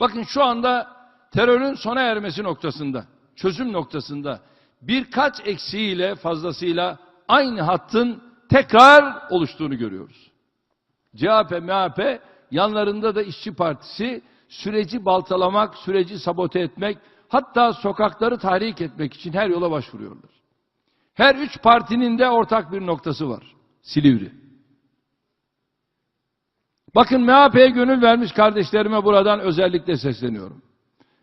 Bakın şu anda terörün sona ermesi noktasında, çözüm noktasında birkaç eksiğiyle fazlasıyla aynı hattın tekrar oluştuğunu görüyoruz. CHP, MHP yanlarında da İşçi Partisi süreci baltalamak, süreci sabote etmek, hatta sokakları tahrik etmek için her yola başvuruyorlar. Her üç partinin de ortak bir noktası var. Silivri. Bakın MHP'ye gönül vermiş kardeşlerime buradan özellikle sesleniyorum.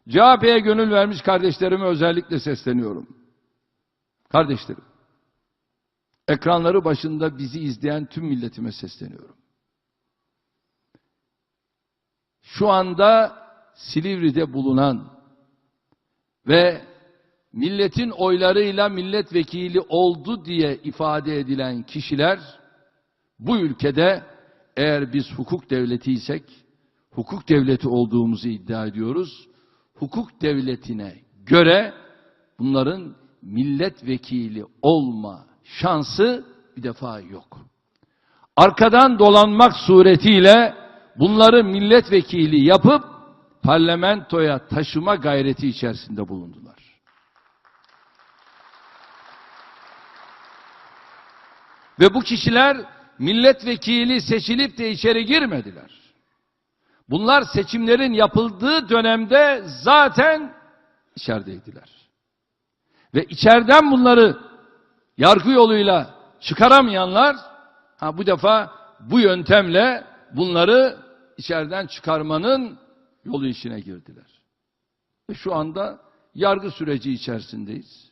CHP'ye gönül vermiş kardeşlerime özellikle sesleniyorum. Kardeşlerim, ekranları başında bizi izleyen tüm milletime sesleniyorum. Şu anda Silivri'de bulunan ve milletin oylarıyla milletvekili oldu diye ifade edilen kişiler bu ülkede eğer biz hukuk devletiysek hukuk devleti olduğumuzu iddia ediyoruz. Hukuk devletine göre bunların milletvekili olma şansı bir defa yok. Arkadan dolanmak suretiyle bunları milletvekili yapıp parlamentoya taşıma gayreti içerisinde bulundular. Ve bu kişiler milletvekili seçilip de içeri girmediler. Bunlar seçimlerin yapıldığı dönemde zaten içerideydiler. Ve içeriden bunları yargı yoluyla çıkaramayanlar ha bu defa bu yöntemle bunları içeriden çıkarmanın yolu işine girdiler. Ve şu anda yargı süreci içerisindeyiz.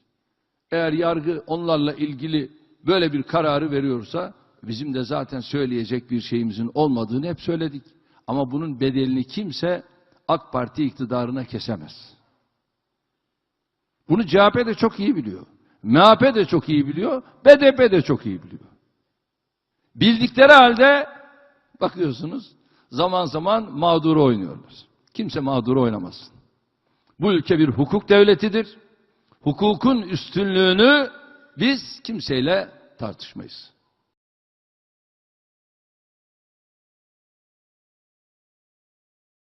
Eğer yargı onlarla ilgili böyle bir kararı veriyorsa bizim de zaten söyleyecek bir şeyimizin olmadığını hep söyledik. Ama bunun bedelini kimse AK Parti iktidarına kesemez. Bunu CHP de çok iyi biliyor. MHP de çok iyi biliyor. BDP de çok iyi biliyor. Bildikleri halde bakıyorsunuz zaman zaman mağduru oynuyorlar. Kimse mağduru oynamasın. Bu ülke bir hukuk devletidir. Hukukun üstünlüğünü biz kimseyle tartışmayız.